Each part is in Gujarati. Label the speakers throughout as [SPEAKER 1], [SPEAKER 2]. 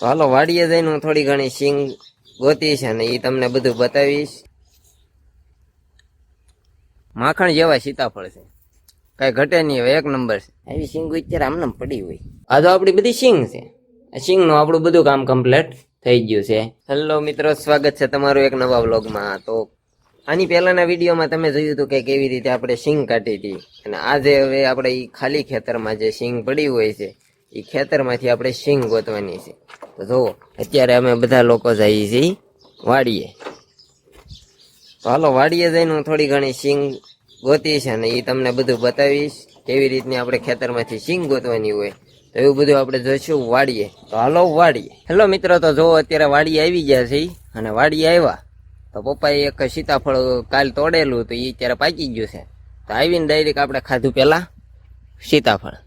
[SPEAKER 1] હાલો વાડીએ જઈને હું થોડી ઘણી સિંગ ગોતી છે ને એ તમને બધું બતાવીશ. માખણ જેવા સીતાફળ છે. કઈ ઘટે નહીં હવે એક નંબર છે. આવી સિંગ અત્યારે આમને પડી હોય. આ તો આપણી બધી સિંગ છે. સિંગનું આપણું બધું કામ કમ્પ્લીટ થઈ ગયું છે. હેલો મિત્રો સ્વાગત છે તમારું એક નવા વ્લોગમાં. તો આની પહેલાના વિડીયોમાં તમે જોયું હતું કે કેવી રીતે આપણે સિંગ કાઢી હતી. અને આજે હવે આપણે એ ખાલી ખેતરમાં જે સિંગ પડી હોય છે એ ખેતરમાંથી આપણે શીંગ ગોતવાની છે. તો જુઓ, અત્યારે અમે બધા લોકો જઈએ છીએ વાડીએ. તો હાલો, વાડીએ જઈને હું થોડી ઘણી શીંગ ગોતીશ અને એ તમને બધું બતાવીશ કેવી રીતની આપણે ખેતરમાંથી શીંગ ગોતવાની હોય. તો એવું બધું આપણે જોઈશું વાડીએ. તો હાલો, વાડીએ. હેલો મિત્રો, તો જુઓ, અત્યારે વાડીએ આવી ગયા છે અને વાડીએ આવ્યા. તો પપ્પાએ એક સીતાફળ કાલ તોડેલું તો એ અત્યારે પાકી ગયું છે. તો આવીને ડાયરેક્ટ આપણે ખાધું પહેલાં સીતાફળ.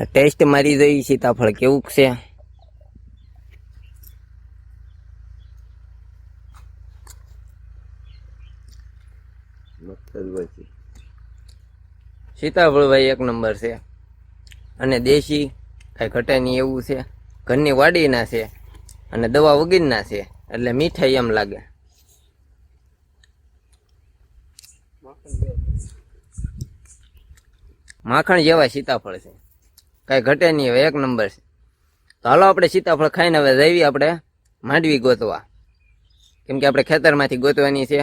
[SPEAKER 1] ટેસ્ટ મારી જોઈ સીતાફળ કેવું છે? સીતાફળ ભાઈ એક નંબર છે. અને દેશી કાંઈ ઘટે નહીં એવું છે. ઘરની વાડીના છે. અને દવા વગીરના છે. એટલે મીઠાઈ એમ લાગે. માખણ જેવા સીતાફળ છે. કાંઈ ઘટે નહીં, હવે એક નંબર છે. તો હાલો આપણે સીતાફળ ખાઈને હવે જઈએ આપણે માંડવી ગોતવા. કેમ કે આપણે ખેતરમાંથી ગોતવાની છે.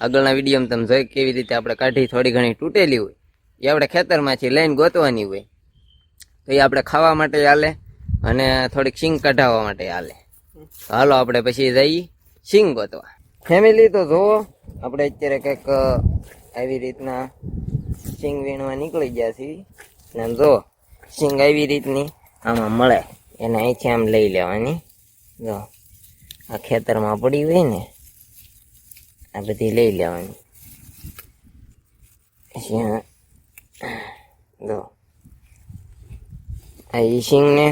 [SPEAKER 1] આગળના વિડીયોમાં તમે જોઈ કેવી રીતે આપણે કાઢી થોડી ઘણી તૂટેલી હોય. એ આપણે ખેતરમાંથી લઈને ગોતવાની હોય. તો એ આપણે ખાવા માટે હાલે અને થોડીક સિંગ કઢાવવા માટે હાલે. હાલો આપણે પછી જઈએ સિંગ ગોતવા. ફેમિલી તો જુઓ, આપણે અત્યારે કંઈક આવી રીતના સિંગ વીણવા નીકળી ગયા છીએ. ને જો સિંગ આવી રીતની. આમાં મળે. એને અહીંથી આમ લઈ લેવાની. જો, આ ખેતરમાં પડી હોય ને, આ બધી લઈ લેવાની. જો, આ એ સિંગને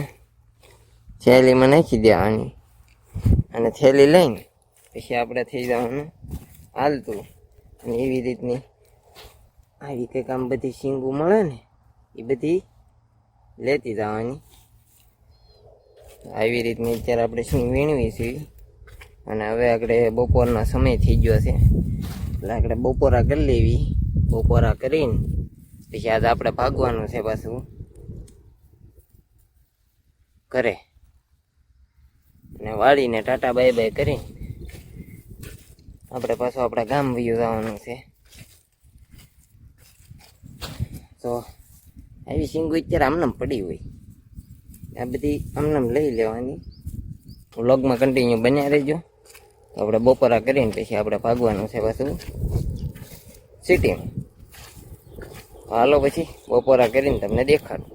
[SPEAKER 1] થેલીમાં નાખી દેવાની. અને થેલી લઈને પછી આપણે થઈ જવાનું હાલતું. અને એવી રીતની આવી કંઈક આમ બધી સિંગું મળે ને, એ બધી લેતી જવાની. આવી રીતની અત્યારે આપણે શું વીણવી છીએ અને હવે આપણે બપોરનો સમય થઈ ગયો છે. એટલે આપણે બપોરા કરી લેવી, બપોરા કરીને પછી આજે આપણે ભાગવાનું છે પાછું ઘરે. અને વાળીને ટાટા બાય બાય કરી આપણે પાછું આપણા ગામ વયું જવાનું છે. તો આવી સિંગુ અત્યારે આમનામ પડી હોય. આ બધી આમનામ લઈ લેવાની. વ્લોગમાં કન્ટિન્યુ બન્યા રહેજો. આપણે બપોરા કરીને પછી આપણે ભાગવાનું છે પાછું. સિટીમાં હાલો પછી બપોરા કરીને તમને દેખાડું.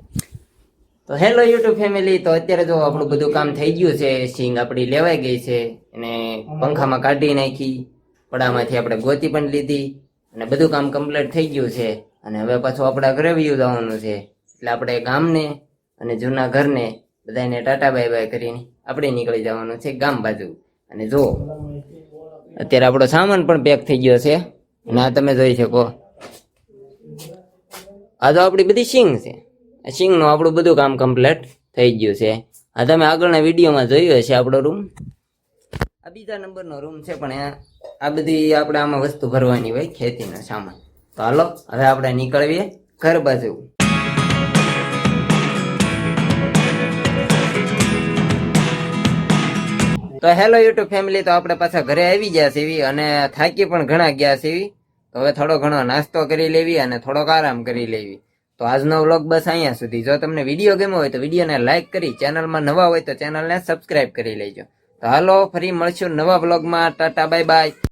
[SPEAKER 1] તો હેલો યુટ્યુબ ફેમિલી, તો અત્યારે જો આપણું બધું કામ થઈ ગયું છે, સિંગ આપણી લેવાઈ ગઈ છે અને પંખામાં કાઢી નાખી, પડામાંથી આપણે ગોતી પણ લીધી, અને બધું કામ કમ્પ્લીટ થઈ ગયું છે. અને હવે પાછું આપણા ઘરે વ્યૂ જવાનું છે. એટલે આપણે ગામને અને જૂના ઘરને બધાને ટાટા બાય બાય કરીને આપણે નીકળી જવાનું છે ગામ બાજુ. અને જો, અત્યારે આપણો સામાન પણ પેક થઈ ગયો છે. અને આ તમે જોઈ શકો. આ તો આપણી બધી સિંગ છે. સિંગનું આપણું બધું કામ કમ્પ્લીટ થઈ ગયું છે. આ તમે આગળના વિડીયોમાં જોયું હશે આપણો રૂમ આ બીજા નંબરનો રૂમ છે, પણ આ- બધી આપણે આમાં વસ્તુ ભરવાની હોય ખેતીનો સામાન. તો હાલો, હવે આપણે નીકળીએ ઘર બાજુ. તો હેલો યુટ્યુબ ફેમિલી, તો આપણે પાછા ઘરે આવી ગયા છીએ અને થાકી પણ ઘણા ગયા છીએ. તો હવે થોડો ઘણો નાસ્તો કરી લેવી અને થોડોક આરામ કરી લેવી. તો આજનો વ્લોગ બસ અહીંયા સુધી. જો તમને વીડિયો ગમ્યો હોય તો વિડીયોને લાઈક કરી, ચેનલમાં નવા હોય તો ચેનલને સબસ્ક્રાઇબ કરી લેજો. તો હાલો, ફરી મળશું નવા વ્લોગમાં. Tata bye bye